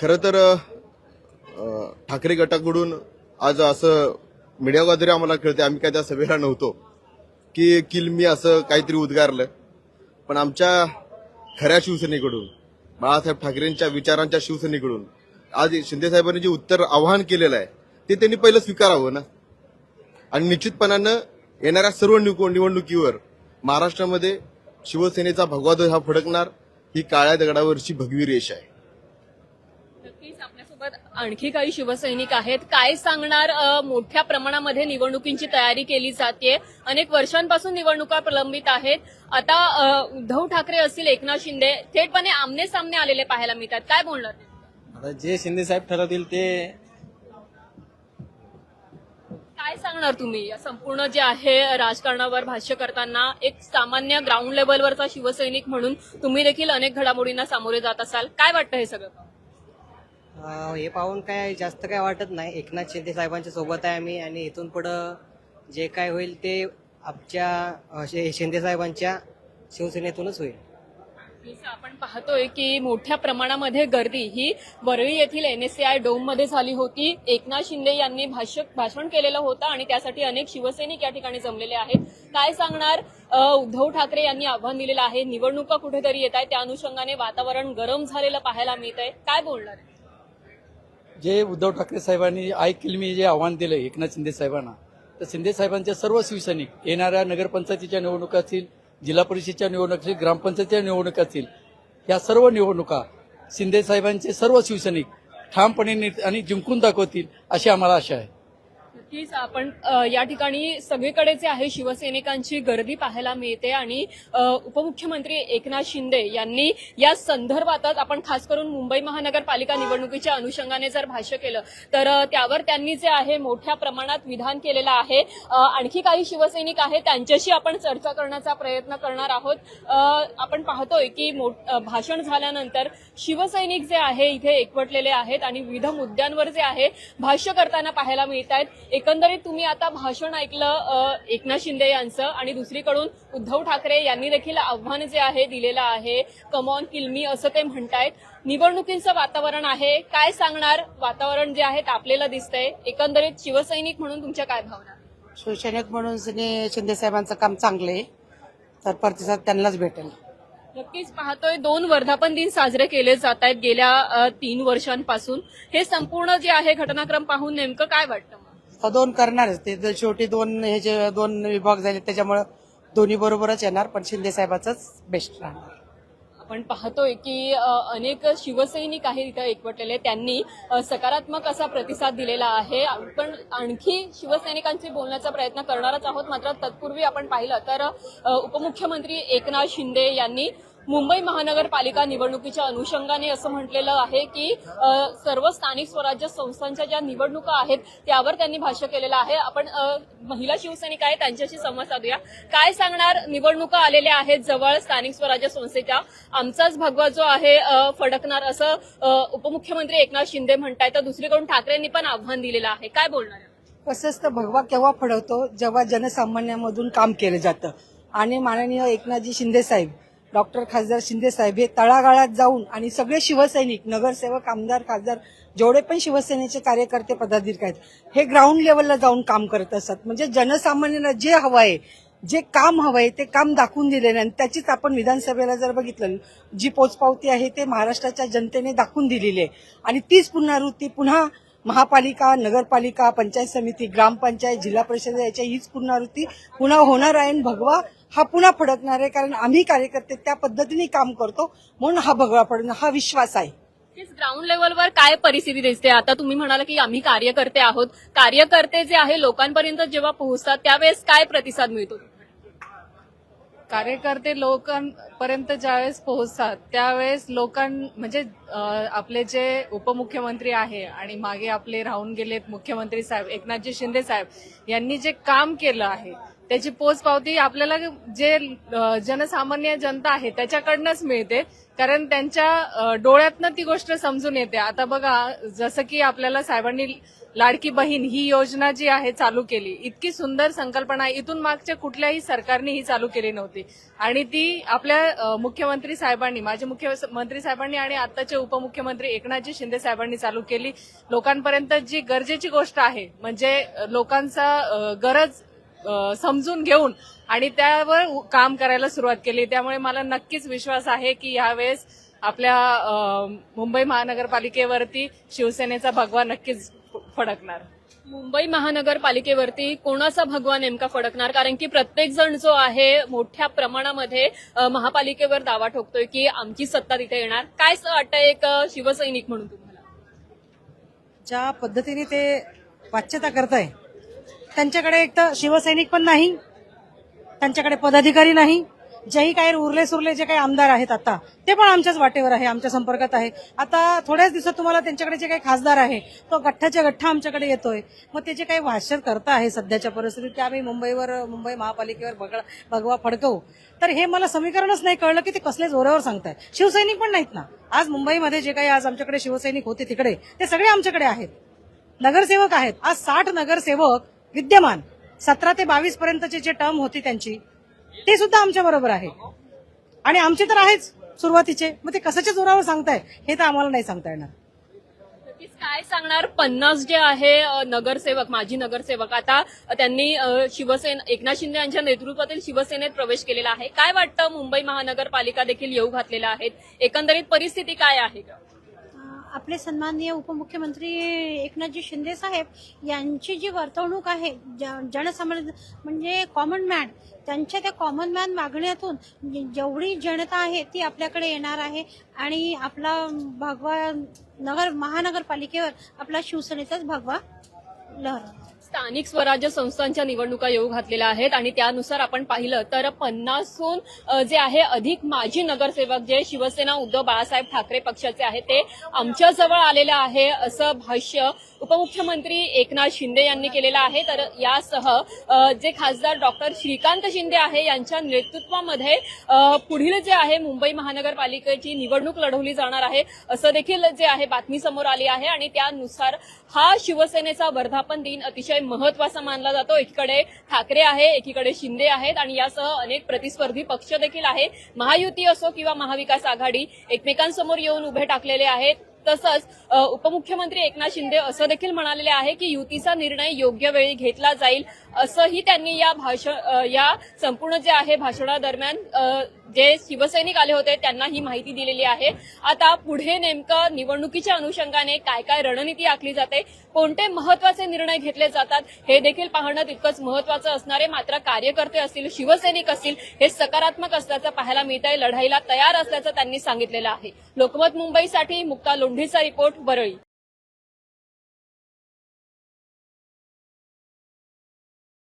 खरं तर ठाकरे गटाकडून आज असं मीडियाद्वारे आम्हाला कळते. आम्ही काय त्या सभेला नव्हतो. की किलमी असं काहीतरी उद्गारलं. पण आमच्या खऱ्या शिवसेनेकडून बाळासाहेब ठाकरेंच्या विचारांच्या शिवसेनेकडून आज शिंदेसाहेबांनी जे उत्तर आवाहन केलेलं आहे ते त्यांनी पहिलं स्वीकारावं ना? आणि निश्चितपणानं येणाऱ्या सर्व निवडणुकीवर महाराष्ट्रामध्ये शिवसेनेचा भगवाध्वज हा फडकणार ही काळ्या दगडावरची भगवी रेष आहे. नक्कीच आपल्यासोबत आणखी काही शिवसैनिक आहेत. काय सांगणार अ, मोठ्या प्रमाणामध्ये निवडणुकींची तयारी केली जाते अनेक वर्षांपासून निवडणुका प्रलंबित आहेत. आता अ, उद्धव ठाकरे असतील एकनाथ शिंदे थेटपणे आमने सामने आलेले पाहायला मिळतात. काय बोलणार? आता जे शिंदे साहेब ठरवतील ते काय सांगणार तुम्ही? या संपूर्ण जे आहे राजकारणावर भाष्य करताना एक सामान्य ग्राउंड लेवलवरचा शिवसैनिक म्हणून तुम्ही देखील अनेक घडामोडींना सामोरे जात असाल. काय वाटतं हे सगळं? हे पाहून काय जास्त काय वाटत नाही. एकनाथ शिंदे साहेबांच्या सोबत आहे आम्ही आणि इथून पुढं जे काय होईल ते आमच्या शिंदे साहेबांच्या शिवसेनेतूनच होईल. आपण पाहतोय की मोठ्या प्रमाणामध्ये गर्दी ही वरळी येथील एन एस आय डोममध्ये झाली होती. एकनाथ शिंदे यांनी भाष्य भाषण केलेलं होतं आणि त्यासाठी अनेक शिवसैनिक या ठिकाणी जमलेले आहेत. काय सांगणार? उद्धव ठाकरे यांनी आव्हान दिलेलं आहे. निवडणुका कुठेतरी येत आहे त्या अनुषंगाने वातावरण गरम झालेलं पाहायला मिळत आहे काय बोलणार? जे उद्धव ठाकरे साहेबांनी आय मी जे आव्हान दिलं एकनाथ शिंदे साहेबांना तर शिंदे साहेबांच्या सर्व शिवसैनिक येणाऱ्या नगरपंचायतीच्या निवडणुका असतील जिल्हा परिषदेच्या निवडणुका असतील ग्रामपंचायतीच्या निवडणुका असतील या सर्व निवडणुका शिंदे साहेबांचे सर्व शिवसैनिक ठामपणे नि- आणि जिंकून दाखवतील अशी आम्हाला आशा आहे. नक्कीच आपण या ठिकाणी सगळीकडे जे आहे शिवसैनिकांची गर्दी पाहायला मिळते आणि उपमुख्यमंत्री एकनाथ शिंदे यांनी या संदर्भातच आपण खास करून मुंबई महानगरपालिका निवडणुकीच्या अनुषंगाने जर भाष्य केलं तर त्यावर त्यांनी जे आहे मोठ्या प्रमाणात विधान केलेलं आहे. आणखी काही शिवसैनिक आहेत त्यांच्याशी आपण चर्चा करण्याचा प्रयत्न करणार आहोत. आपण पाहतोय की भाषण झाल्यानंतर शिवसैनिक जे आहे इथे एकवटलेले आहेत आणि विविध मुद्द्यांवर जे आहे भाष्य करताना पाहायला मिळत आहेत एकंदरीत तुम्ही आता भाषण ऐकलं एकनाथ शिंदे यांचं आणि दुसरीकडून उद्धव ठाकरे यांनी देखील आव्हान जे आहे दिलेलं आहे कमॉन किलमी असं ते म्हणतायत. निवडणुकीचं वातावरण आहे. काय सांगणार? वातावरण जे आहे तापलेलं दिसतंय. एकंदरीत शिवसैनिक म्हणून तुमच्या काय भावना? शिवसैनिक म्हणून शिंदे साहेबांचं काम चांगलं आहे. तर प्रतिसाद त्यांनाच भेटेल. नक्कीच पाहतोय. दोन वर्धापन दिन साजरे केले जात आहेत गेल्या तीन वर्षांपासून. हे संपूर्ण जे आहे घटनाक्रम पाहून नेमकं काय वाटतं दोन करणारच. ते शेवटी दोन हे जे दोन विभाग झाले त्याच्यामुळे दोन्ही बरोबरच येणार पण शिंदे साहेबाचंच बेस्ट राहणार. आपण पाहतोय की अनेक शिवसैनिक आहेत इथं एकवटलेले. त्यांनी सकारात्मक असा प्रतिसाद दिलेला आहे. आपण आणखी शिवसैनिकांशी बोलण्याचा प्रयत्न करणारच आहोत. मात्र तत्पूर्वी आपण पाहिलं तर उपमुख्यमंत्री एकनाथ शिंदे यांनी मुंबई महानगरपालिका निवडणुकीच्या अनुषंगाने असं म्हटलेलं आहे की सर्व स्थानिक स्वराज्य संस्थांच्या ज्या निवडणुका आहेत त्यावर त्यांनी भाष्य केलेलं आहे. आपण महिला शिवसैनिक आहे त्यांच्याशी संवाद साधूया. काय सांगणार निवडणुका आलेल्या आहेत जवळ स्थानिक स्वराज्य संस्थेच्या. आमचाच भगवा जो आहे फडकणार असं उपमुख्यमंत्री एकनाथ शिंदे म्हणतायत. तर दुसरीकडून ठाकरेंनी पण आव्हान दिलेलं आहे. काय बोलणार? कसंच तर भगवा केव्हा फडवतो? जेव्हा जनसामान्यामधून काम केलं जातं. आणि माननीय एकनाथजी शिंदे साहेब डॉक्टर खासदार शिंदे साहेब हे तळागाळात जाऊन आणि सगळे शिवसैनिक नगरसेवक आमदार खासदार जेवढे पण शिवसेनेचे कार्यकर्ते पदाधिकारी आहेत हे ग्राउंड लेवलला जाऊन काम करत असतात. म्हणजे जनसामान्यांना जे हवं आहे जे काम हवं आहे ते काम दाखवून दिलेलं आहे. आणि त्याचीच आपण विधानसभेला जर बघितलं जी पोचपावती आहे ते महाराष्ट्राच्या जनतेने दाखवून दिलेली आहे. आणि तीच पुनरावृत्ती पुन्हा महापालिका नगरपालिका पंचायत समिती ग्रामपंचायत जिल्हा परिषद याच्या हीच पुनरावृत्ती पुन्हा होणार आहे भगवा हा पुन्हा फडकणार आहे. कारण आम्ही कार्यकर्ते त्या पद्धतीने काम करतो म्हणून हा भगवा फडकणार हा विश्वास आहे. ग्राउंड लेवलवर काय परिस्थिती दिसते? आता तुम्ही म्हणाला की आम्ही कार्यकर्ते आहोत. कार्यकर्ते जे आहे लोकांपर्यंत जेव्हा पोहोचतात त्यावेळेस काय प्रतिसाद मिळतो? कार्यकर्ते लोकांपर्यंत ज्यावेळेस पोहोचतात त्यावेळेस लोकां म्हणजे आपले जे उपमुख्यमंत्री आहे आणि मागे आपले राहून गेलेत मुख्यमंत्री साहेब एकनाथजी शिंदे साहेब यांनी जे काम केलं आहे त्याची पोचपावती आपल्याला जे जनसामान्य जनता आहे त्याच्याकडनंच मिळते. कारण त्यांच्या डोळ्यातनं ती गोष्ट समजून येते. आता बघा जसं की आपल्याला साहेबांनी लाडकी बहीण ही योजना जी आहे चालू केली इतकी सुंदर संकल्पना आहे. इथून मागच्या कुठल्याही सरकारने ही चालू केली नव्हती. आणि ती आपल्या मुख्यमंत्री साहेबांनी माझे मुख्यमंत्री साहेबांनी आणि आताचे उपमुख्यमंत्री एकनाथजी शिंदे साहेबांनी चालू केली. लोकांपर्यंत जी गरजेची गोष्ट आहे म्हणजे लोकांचा गरज समजून घेऊन आणि त्यावर काम करायला सुरुवात केली. त्यामुळे मला नक्कीच विश्वास आहे की यावेळेस आपल्या मुंबई महानगरपालिकेवरती शिवसेनेचा भगवा नक्कीच फडकणार? मुंबई महानगरपालिकेवरती कोणाचा भगवा नेमका फडकणार? कारण की प्रत्येक जण जो आहे मोठ्या प्रमाणामध्ये महापालिकेवर दावा ठोकतोय की आमची सत्ता तिथे येणार. काय असं वाटतं एक शिवसैनिक म्हणून तुम्हाला? ज्या पद्धतीने ते वाच्यता करताय त्यांच्याकडे एक तर शिवसैनिक पण नाही त्यांच्याकडे पदाधिकारी नाही जेही काही उरले सुरले जे काही आमदार आहेत आता ते पण आमच्याच वाटेवर आहे आमच्या संपर्कात आहे. आता थोड्याच दिवसात तुम्हाला त्यांच्याकडे जे काही खासदार आहे तो गठ्ठाच्या गठ्ठा आमच्याकडे येतोय. मग ते जे काही भाष्य करता आहे सध्याच्या परिस्थितीत ते आम्ही मुंबईवर मुंबई महापालिकेवर भगवा भगवा फडकवू तर हे मला समीकरणच नाही कळलं की ते कसले जोरावर सांगताय. शिवसैनिक पण नाहीत ना. आज मुंबईमध्ये जे काही आज आमच्याकडे शिवसैनिक होते तिकडे ते सगळे आमच्याकडे आहेत. नगरसेवक आहेत. आज साठ नगरसेवक विद्यमान सतरा ते बावीस पर्यंतचे जे टर्म होती त्यांची ते सुद्धा आमच्या बरोबर आहे. आणि आमचे तर आहेच सुरुवातीचे. मग ते कशाच्या जोरावर सांगताय? हे तर आम्हाला नाही सांगता येणार. काय सांगणार? पन्नास जे आहे नगरसेवक माजी नगरसेवक आता त्यांनी शिवसेना एकनाथ शिंदे यांच्या नेतृत्वातील शिवसेनेत प्रवेश केलेला आहे. काय वाटतं? मुंबई महानगरपालिका देखील येऊ घातलेल्या आहेत एकंदरीत परिस्थिती काय आहे? आपले सन्माननीय उपमुख्यमंत्री एकनाथजी शिंदे साहेब यांची जी वर्तवणूक आहे ज- जनसामान्य म्हणजे कॉमन मॅन त्यांच्या त्या कॉमन मॅन मागण्यातून जेवढी जनता आहे ती आपल्याकडे येणार आहे आणि आपला भगवा नगर महानगरपालिकेवर आपला शिवसेनेचाच भगवा लहर. स्थानिक स्वराज्य संस्थांच्या निवडणुका येऊ घातलेल्या आहेत आणि त्यानुसार आपण पाहिलं तर पन्नासहून जे आहे अधिक माजी नगरसेवक जे शिवसेना उद्धव बाळासाहेब ठाकरे पक्षाचे आहेत ते आमच्याजवळ आलेलं आहे असं भाष्य उपमुख्यमंत्री एकनाथ शिंदे यांनी केलेलं आहे. तर यासह जे खासदार डॉक्टर श्रीकांत शिंदे आहे यांच्या नेतृत्वामध्ये पुढील जे आहे मुंबई महानगरपालिकेची निवडणूक लढवली जाणार आहे असं देखील जे आहे बातमी समोर आली आहे. आणि त्यानुसार हा शिवसेनेचा वर्धापन दिन अतिशय महत्त्वाचा मानला जातो. एकीकडे ठाकरे आहे एकीकडे शिंदे आहेत आणि यासह अनेक प्रतिस्पर्धी पक्ष देखील आहे महायुती असो किंवा महाविकास आघाडी एकमेकांसमोर येऊन उभे टाकलेले आहेत. तसंच उपमुख्यमंत्री एकनाथ शिंदे असं देखील म्हणालेले आहे की युतीचा निर्णय योग्य वेळी घेतला जाईल. असंही त्यांनी या भाषण या संपूर्ण जे आहे भाषणादरम्यान जे शिवसैनिक आले होते त्यांना ही माहिती दिलेली आहे. आता पुढे नेमकं निवडणुकीच्या अनुषंगाने काय काय रणनीती आखली जाते कोणते महत्त्वाचे निर्णय घेतले जातात हे देखील पाहणं तितकंच महत्वाचं असणार आहे. मात्र कार्यकर्ते असतील शिवसैनिक असतील हे सकारात्मक असल्याचं पाहायला मिळत आहे लढाईला तयार असल्याचं त्यांनी सांगितलेलं आहे. लोकमत मुंबईसाठी मुक्ता लोंढीचा रिपोर्ट वरळी.